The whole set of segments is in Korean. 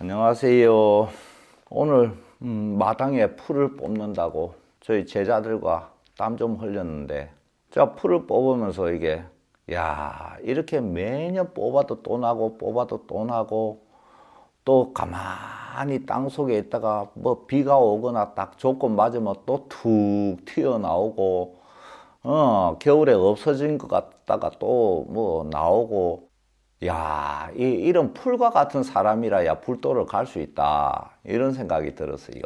안녕하세요. 오늘 음, 마당에 풀을 뽑는다고 저희 제자들과 땀 좀 흘렸는데 제가 풀을 뽑으면서 이게 야 이렇게 매년 뽑아도 또 나고 뽑아도 또 나고 또 가만히 땅 속에 있다가 뭐 비가 오거나 딱 조건 맞으면 또 툭 튀어나오고 어 겨울에 없어진 것 같다가 또 뭐 나오고 야, 이, 이런 풀과 같은 사람이라야 불도를 갈 수 있다. 이런 생각이 들었어요.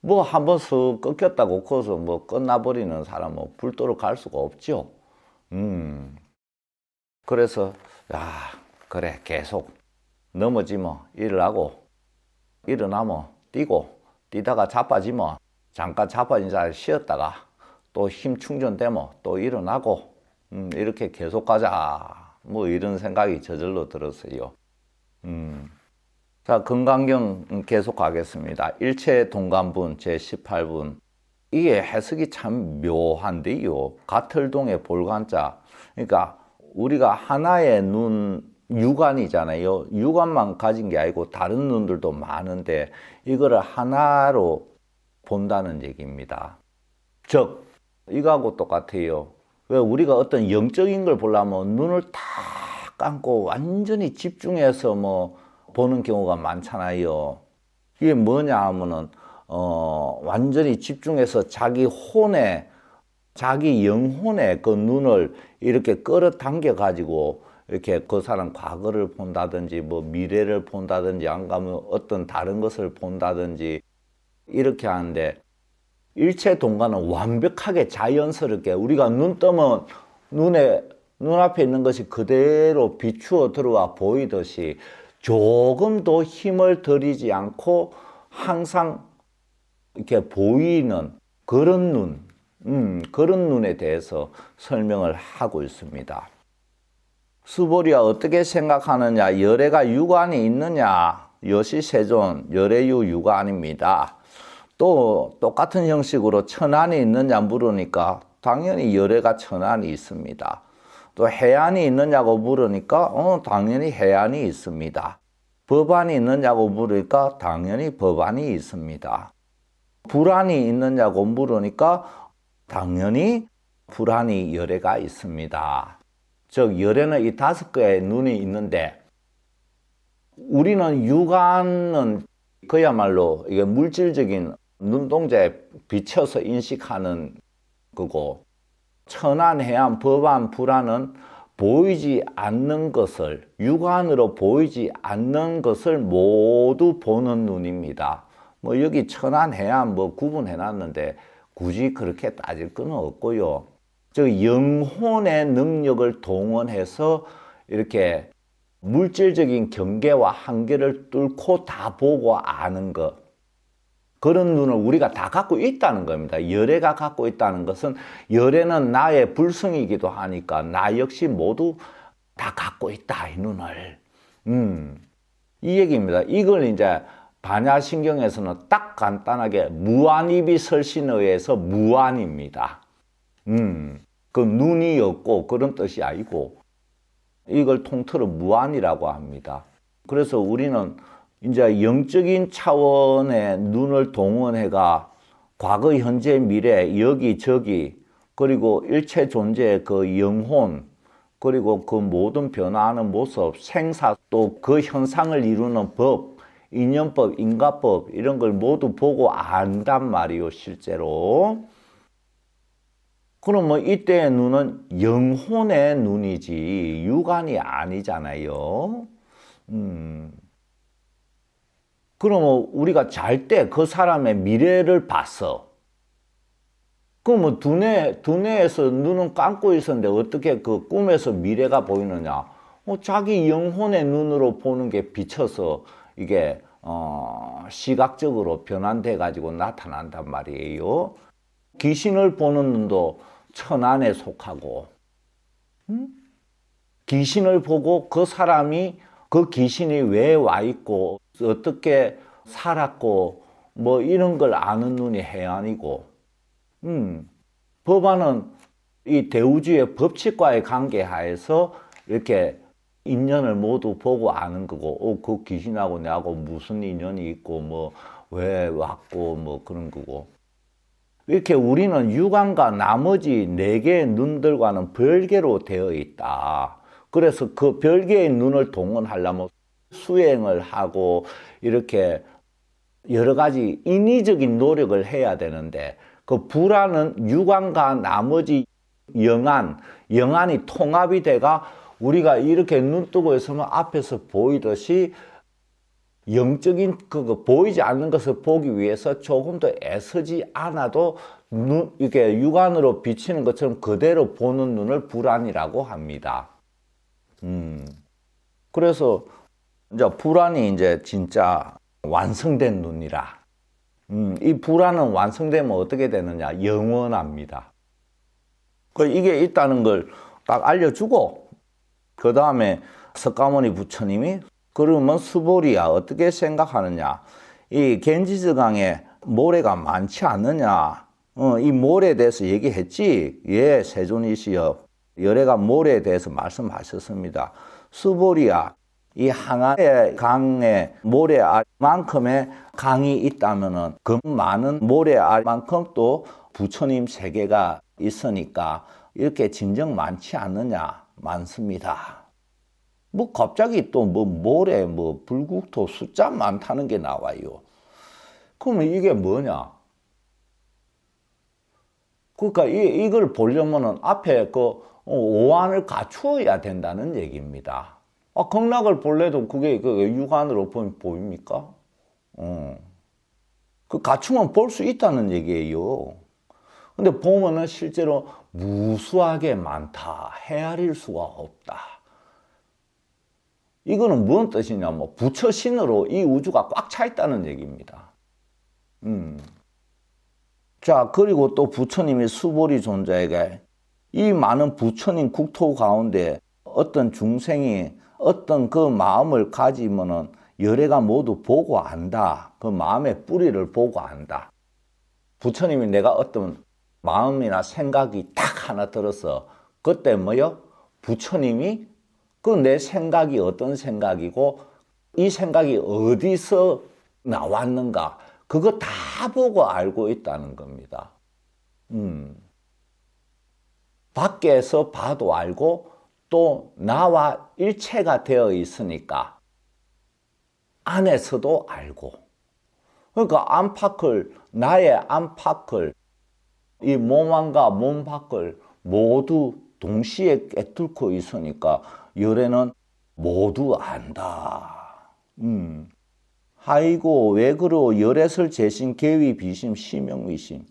뭐 한번 쓱 꺾였다고 커서 뭐 끝나버리는 사람은 불도를 갈 수가 없죠. 음. 그래서, 야, 그래, 계속 넘어지면 일어나고, 일어나면 뛰고, 뛰다가 자빠지면 잠깐 자빠진 자리 쉬었다가 또 힘 충전되면 또 일어나고, 음, 이렇게 계속 가자. 뭐 이런 생각이 저절로 들었어요. 음. 자, 건강경 계속 가겠습니다. 일체 동간분 제18분. 이게 해석이 참 묘한데요. 가틀동의 볼간자. 그러니까 우리가 하나의 눈, 육안이잖아요. 육안만 가진 게 아니고 다른 눈들도 많은데 이거를 하나로 본다는 얘기입니다. 즉, 이거하고 똑같아요. 왜 우리가 어떤 영적인 걸 보려면 눈을 다 감고 완전히 집중해서 뭐 보는 경우가 많잖아요. 이게 뭐냐 하면은 어 완전히 집중해서 자기 혼에 자기 영혼에 그 눈을 이렇게 끌어당겨 가지고 이렇게 그 사람 과거를 본다든지 뭐 미래를 본다든지 안 가면 어떤 다른 것을 본다든지 이렇게 하는데 일체 동간은 완벽하게 자연스럽게 우리가 눈 뜨면 눈에 눈앞에 있는 것이 그대로 비추어 들어와 보이듯이 조금도 힘을 들이지 않고 항상 이렇게 보이는 그런 눈, 음, 그런 눈에 대해서 설명을 하고 있습니다. 수보리가 어떻게 생각하느냐, 열애가 유관이 있느냐, 여시 세존, 열애유 유관입니다. 또 똑같은 형식으로 천안이 있느냐 물으니까 당연히 열애가 천안이 있습니다. 또 해안이 있느냐고 물으니까 어 당연히 해안이 있습니다. 법안이 있느냐고 물으니까 당연히 법안이 있습니다. 불안이 있느냐고 물으니까 당연히 불안이 열애가 있습니다. 즉 열애는 이 다섯 개의 눈이 있는데 우리는 육안은 그야말로 이게 물질적인 눈동자에 비춰서 인식하는 거고 천안, 해안, 법안, 불안은 보이지 않는 것을 육안으로 보이지 않는 것을 모두 보는 눈입니다. 뭐 여기 천안, 해안 뭐 구분해 놨는데 굳이 그렇게 따질 건 없고요. 즉 영혼의 능력을 동원해서 이렇게 물질적인 경계와 한계를 뚫고 다 보고 아는 것. 그런 눈을 우리가 다 갖고 있다는 겁니다. 열애가 갖고 있다는 것은 열애는 나의 불성이기도 하니까 나 역시 모두 다 갖고 있다 이 눈을. 음, 이 얘기입니다. 이걸 이제 반야신경에서는 딱 간단하게 무한입이 설신에 의해서 무한입니다. 음, 그 눈이 없고 그런 뜻이 아니고 이걸 통틀어 무한이라고 합니다. 그래서 우리는 이제 영적인 차원의 눈을 동원해가 과거, 현재, 미래, 여기 저기, 그리고 일체 존재의 그 영혼, 그리고 그 모든 변화하는 모습, 생사, 또 그 현상을 이루는 법, 인연법, 인과법, 이런 걸 모두 보고 안단 말이요, 실제로. 그럼 뭐 이때의 눈은 영혼의 눈이지, 육안이 아니잖아요. 음. 그러면 우리가 잘 때 그 사람의 미래를 봤어. 그러면 두뇌, 두뇌에서 눈은 감고 있었는데 어떻게 그 꿈에서 미래가 보이느냐? 어, 자기 영혼의 눈으로 보는 게 비쳐서 이게, 어, 시각적으로 변환돼 가지고 나타난단 말이에요. 귀신을 보는 눈도 천안에 속하고, 음? 귀신을 보고 그 사람이 그 귀신이 왜 와 있고 어떻게 살았고 뭐 이런 걸 아는 눈이 해안이고 음, 법안은 이 대우주의 법칙과의 관계 하에서 이렇게 인연을 모두 보고 아는 거고, 어, 그 귀신하고 내하고 무슨 인연이 있고, 뭐, 왜 왔고, 뭐 그런 거고. 이렇게 우리는 육안과 나머지 네 개의 눈들과는 별개로 되어 있다. 그래서 그 별개의 눈을 동원하려면 수행을 하고 이렇게 여러 가지 인위적인 노력을 해야 되는데 그 불안은 육안과 나머지 영안, 영안이 통합이 돼가 우리가 이렇게 눈 뜨고 있으면 앞에서 보이듯이 영적인 그거 보이지 않는 것을 보기 위해서 조금 더 애쓰지 않아도 눈 이게 육안으로 비치는 것처럼 그대로 보는 눈을 불안이라고 합니다. 음. 그래서 이제 불안이 이제 진짜 완성된 눈이라. 음, 이 불안은 완성되면 어떻게 되느냐? 영원합니다. 그 이게 있다는 걸 딱 알려주고 그 다음에 석가모니 부처님이 그러면 수보리야 어떻게 생각하느냐? 이 겐지스강에 모래가 많지 않느냐? 어, 이 모래에 대해서 얘기했지. 예, 세존이시여. 열애가 모래에 대해서 말씀하셨습니다. 수보리야. 이 항아의 강에 모래 알만큼의 강이 있다면은 그 많은 모래 알만큼 또 부처님 세계가 있으니까 이렇게 진정 많지 않느냐? 많습니다. 뭐 갑자기 또 뭐 모래 뭐 불국토 숫자 많다는 게 나와요. 그러면 이게 뭐냐? 그러니까 이, 이걸 보려면은 앞에 그 오한을 갖추어야 된다는 얘기입니다. 아, 극락을 볼래도 그게 그 육안으로 보입니까? 어. 그 갖추면 볼수 있다는 얘기예요. 근데 보면은 실제로 무수하게 많다. 헤아릴 수가 없다. 이거는 무슨 뜻이냐? 뭐 부처 신으로 이 우주가 꽉 차 있다는 얘기입니다. 음. 자, 그리고 또 부처님이 수보리 존자에게 이 많은 부처님 국토 가운데 어떤 중생이 어떤 그 마음을 가지면은 열애가 모두 보고 안다. 그 마음의 뿌리를 보고 안다. 부처님이 내가 어떤 마음이나 생각이 딱 하나 들어서 그때 뭐요? 부처님이 그 내 생각이 어떤 생각이고 이 생각이 어디서 나왔는가 그거 다 보고 알고 있다는 겁니다. 음. 밖에서 봐도 알고 또 나와 일체가 되어 있으니까 안에서도 알고 그러니까 안팎을 나의 안팎을 이 몸 안과 몸 밖을 모두 동시에 깨뚫고 있으니까 열애는 모두 안다. 음. 하이고 왜 그러 열애설 재신 계위 비심 시명 위심.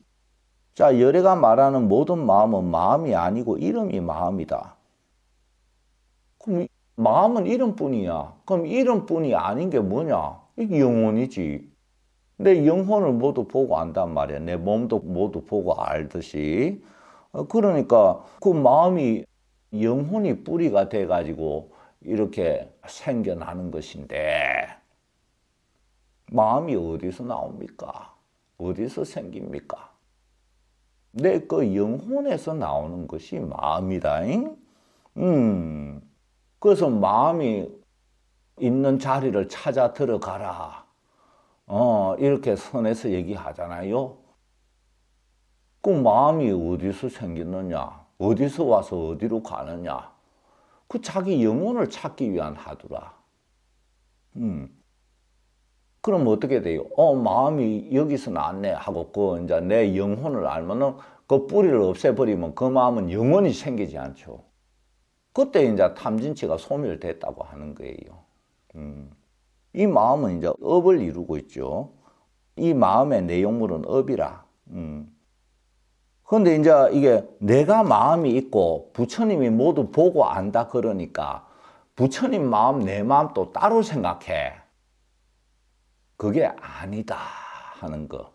자 열애가 말하는 모든 마음은 마음이 아니고 이름이 마음이다. 그럼 마음은 이름뿐이야. 그럼 이름뿐이 아닌 게 뭐냐? 이게 영혼이지. 내 영혼을 모두 보고 안단 말이야. 내 몸도 모두 보고 알듯이. 어, 그러니까 그 마음이 영혼이 뿌리가 돼가지고 이렇게 생겨나는 것인데, 마음이 어디서 나옵니까? 어디서 생깁니까? 내 그 영혼에서 나오는 것이 마음이다. 음. 그래서 마음이 있는 자리를 찾아 들어가라. 어, 이렇게 선에서 얘기하잖아요. 그 마음이 어디서 생겼느냐? 어디서 와서 어디로 가느냐? 그 자기 영혼을 찾기 위한 하두라. 음. 그럼 어떻게 돼요? 어, 마음이 여기서 났네 하고 그 이제 내 영혼을 알면은 그 뿌리를 없애버리면 그 마음은 영원히 생기지 않죠. 그때 이제 탐진치가 소멸됐다고 하는 거예요. 음. 이 마음은 이제 업을 이루고 있죠. 이 마음의 내용물은 업이라. 음. 근데 이제 이게 내가 마음이 있고 부처님이 모두 보고 안다 그러니까 부처님 마음, 내 마음 또 따로 생각해. 그게 아니다 하는 거.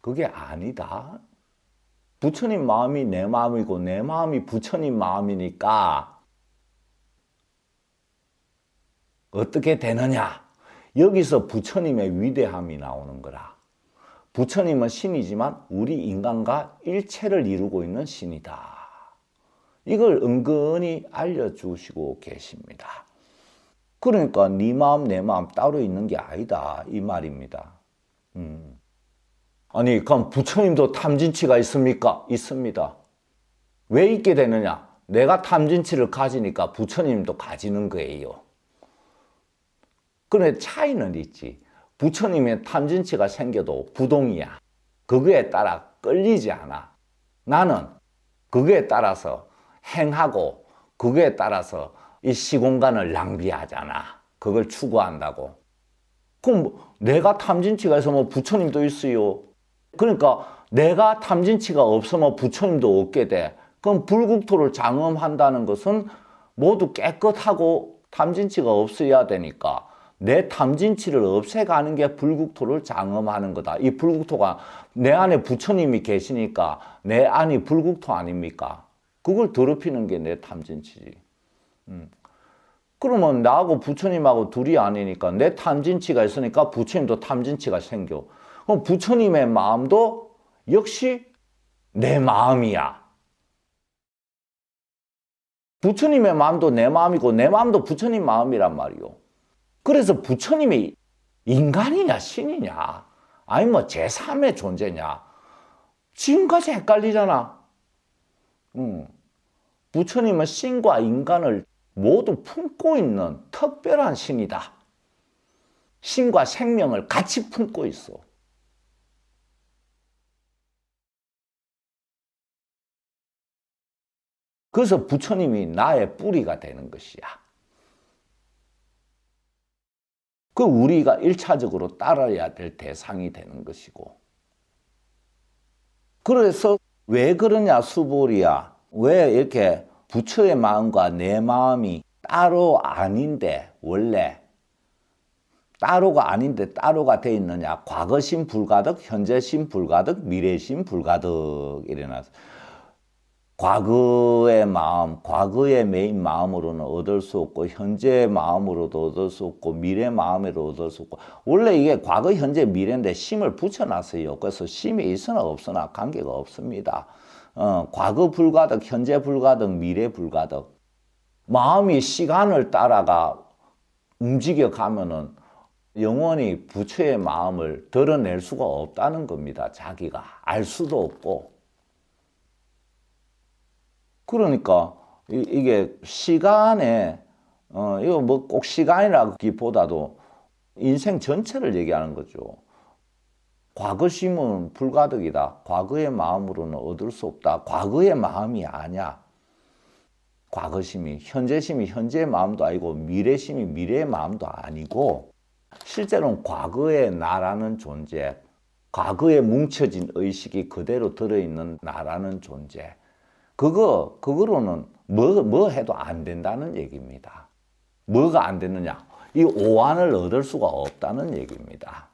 그게 아니다. 부처님 마음이 내 마음이고 내 마음이 부처님 마음이니까 어떻게 되느냐? 여기서 부처님의 위대함이 나오는 거라. 부처님은 신이지만 우리 인간과 일체를 이루고 있는 신이다. 이걸 은근히 알려주시고 계십니다. 그러니까 네 마음 내 마음 따로 있는 게 아니다 이 말입니다. 음. 아니 그럼 부처님도 탐진치가 있습니까? 있습니다. 왜 있게 되느냐? 내가 탐진치를 가지니까 부처님도 가지는 거예요. 그런데 차이는 있지. 부처님의 탐진치가 생겨도 부동이야. 그거에 따라 끌리지 않아. 나는 그거에 따라서 행하고 그거에 따라서 이 시공간을 낭비하잖아. 그걸 추구한다고. 그럼 뭐 내가 탐진치가 있으면 부처님도 있어요. 그러니까 내가 탐진치가 없으면 부처님도 없게 돼. 그럼 불국토를 장엄한다는 것은 모두 깨끗하고 탐진치가 없어야 되니까 내 탐진치를 없애가는 게 불국토를 장엄하는 거다. 이 불국토가 내 안에 부처님이 계시니까 내 안이 불국토 아닙니까? 그걸 더럽히는 게 내 탐진치지. 음. 그러면 나하고 부처님하고 둘이 아니니까 내 탐진치가 있으니까 부처님도 탐진치가 생겨. 그럼 부처님의 마음도 역시 내 마음이야. 부처님의 마음도 내 마음이고 내 마음도 부처님 마음이란 말이요. 그래서 부처님이 인간이냐 신이냐 아니 뭐 제3의 존재냐 지금까지 헷갈리잖아. 음. 부처님은 신과 인간을 모두 품고 있는 특별한 신이다. 신과 생명을 같이 품고 있어. 그래서 부처님이 나의 뿌리가 되는 것이야. 그 우리가 일차적으로 따라야 될 대상이 되는 것이고. 그래서 왜 그러냐, 수보리야. 왜 이렇게 부처의 마음과 내 마음이 따로 아닌데, 원래. 따로가 아닌데 따로가 돼 있느냐. 과거심 불가득, 현재심 불가득, 미래심 불가득. 이래놔서. 과거의 마음, 과거의 메인 마음으로는 얻을 수 없고 현재의 마음으로도 얻을 수 없고 미래 마음으로 얻을 수 없고 원래 이게 과거, 현재, 미래인데 심을 붙여놨어요. 그래서 심이 있으나 없으나 관계가 없습니다. 어, 과거 불가득, 현재 불가득, 미래 불가득. 마음이 시간을 따라가 움직여 가면은 영원히 부처의 마음을 드러낼 수가 없다는 겁니다. 자기가 알 수도 없고. 그러니까 이, 게 시간에 어 이거 뭐 꼭 시간이라기보다도 인생 전체를 얘기하는 거죠. 과거심은 불가득이다. 과거의 마음으로는 얻을 수 없다. 과거의 마음이 아니야. 과거심이 현재심이 현재의 마음도 아니고 미래심이 미래의 마음도 아니고 실제로는 과거의 나라는 존재, 과거에 뭉쳐진 의식이 그대로 들어있는 나라는 존재. 그거, 그거로는 뭐, 뭐 해도 안 된다는 얘기입니다. 뭐가 안 되느냐? 이 오한을 얻을 수가 없다는 얘기입니다.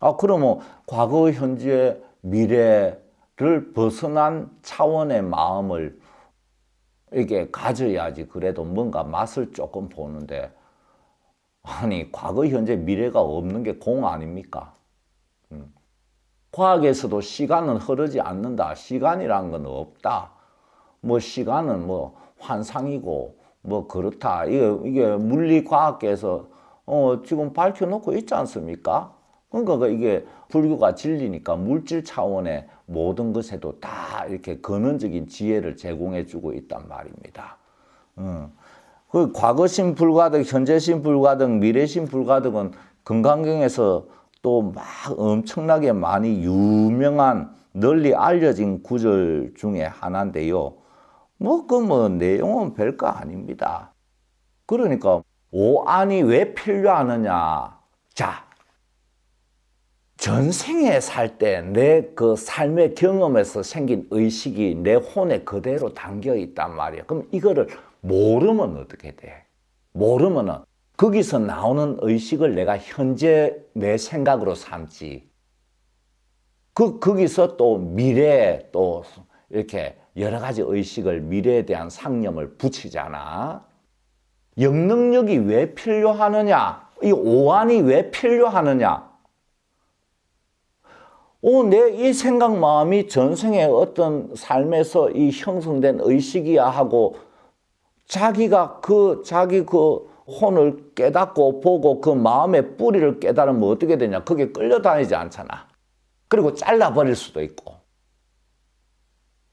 아, 그러면 과거, 현재, 미래를 벗어난 차원의 마음을 이게 가져야지 그래도 뭔가 맛을 조금 보는데 아니 과거 현재 미래가 없는 게 공 아닙니까? 음. 과학에서도 시간은 흐르지 않는다. 시간이란 건 없다. 뭐 시간은 뭐 환상이고 뭐 그렇다. 이게, 이게 물리과학계에서 어, 지금 밝혀놓고 있지 않습니까? 그러니까 이게 불교가 진리니까 물질 차원의 모든 것에도 다 이렇게 근원적인 지혜를 제공해주고 있단 말입니다. 어. 그 과거심 불가득, 현재심 불가득, 미래심 불가득은 건강경에서 또 막 엄청나게 많이 유명한 널리 알려진 구절 중에 하나인데요. 뭐, 그 뭐, 내용은 별거 아닙니다. 그러니까, 오안이 왜 필요하느냐. 자, 전생에 살 때 내 그 삶의 경험에서 생긴 의식이 내 혼에 그대로 담겨 있단 말이야. 그럼 이거를 모르면 어떻게 돼? 모르면은 거기서 나오는 의식을 내가 현재 내 생각으로 삼지. 그, 거기서 또 미래에 또 이렇게 여러 가지 의식을 미래에 대한 상념을 붙이잖아. 영능력이 왜 필요하느냐? 이 오한이 왜 필요하느냐? 오, 내 이 생각 마음이 전생의 어떤 삶에서 이 형성된 의식이야 하고 자기가 그 자기 그 혼을 깨닫고 보고 그 마음의 뿌리를 깨달으면 어떻게 되냐? 그게 끌려다니지 않잖아. 그리고 잘라버릴 수도 있고.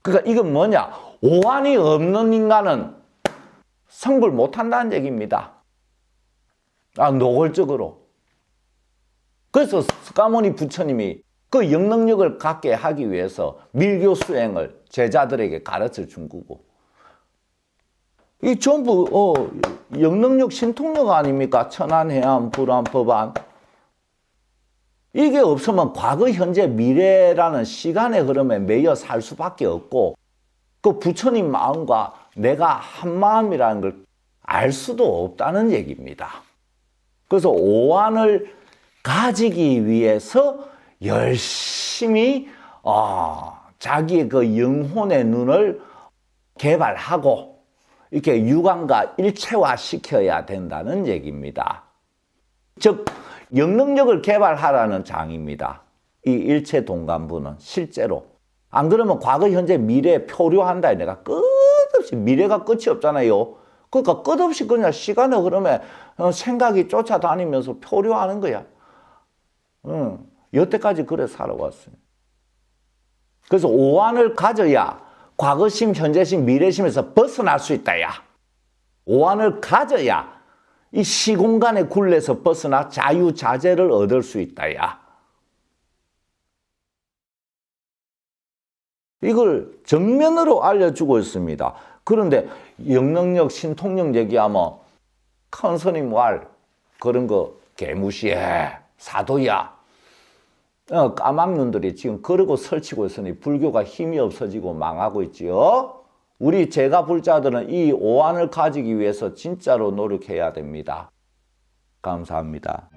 그러니까 이건 뭐냐? 오한이 없는 인간은 성불 못한다는 얘기입니다. 아, 노골적으로. 그래서 스카모니 부처님이 그 영능력을 갖게 하기 위해서 밀교 수행을 제자들에게 가르쳐 준 거고. 이 전부 어, 영능력 신통력 아닙니까? 천안 해안 불안 법안. 이게 없으면 과거 현재 미래라는 시간의 흐름에 매여 살 수밖에 없고 그 부처님 마음과 내가 한 마음이라는 걸 알 수도 없다는 얘기입니다. 그래서 오한을 가지기 위해서 열심히 어, 자기의 그 영혼의 눈을 개발하고 이렇게 육안과 일체화 시켜야 된다는 얘기입니다. 즉 영능력을 개발하라는 장입니다. 이 일체 동간부는 실제로 안 그러면 과거, 현재, 미래 표류한다. 내가 끝없이 미래가 끝이 없잖아요. 그러니까 끝없이 그냥 시간의 흐름에 어, 생각이 쫓아다니면서 표류하는 거야. 응. 여태까지 그래 살아왔어요. 그래서 오한을 가져야 과거심, 현재심, 미래심에서 벗어날 수 있다, 야. 오한을 가져야 이 시공간의 굴레에서 벗어나 자유자재를 얻을 수 있다, 야. 이걸 정면으로 알려주고 있습니다. 그런데 영능력, 신통력 얘기하면 큰 스님 말 그런 거 개무시해. 사도야. 어, 까막눈들이 지금 그러고 설치고 있으니 불교가 힘이 없어지고 망하고 있지요. 우리 제가 불자들은 이 오한을 가지기 위해서 진짜로 노력해야 됩니다. 감사합니다.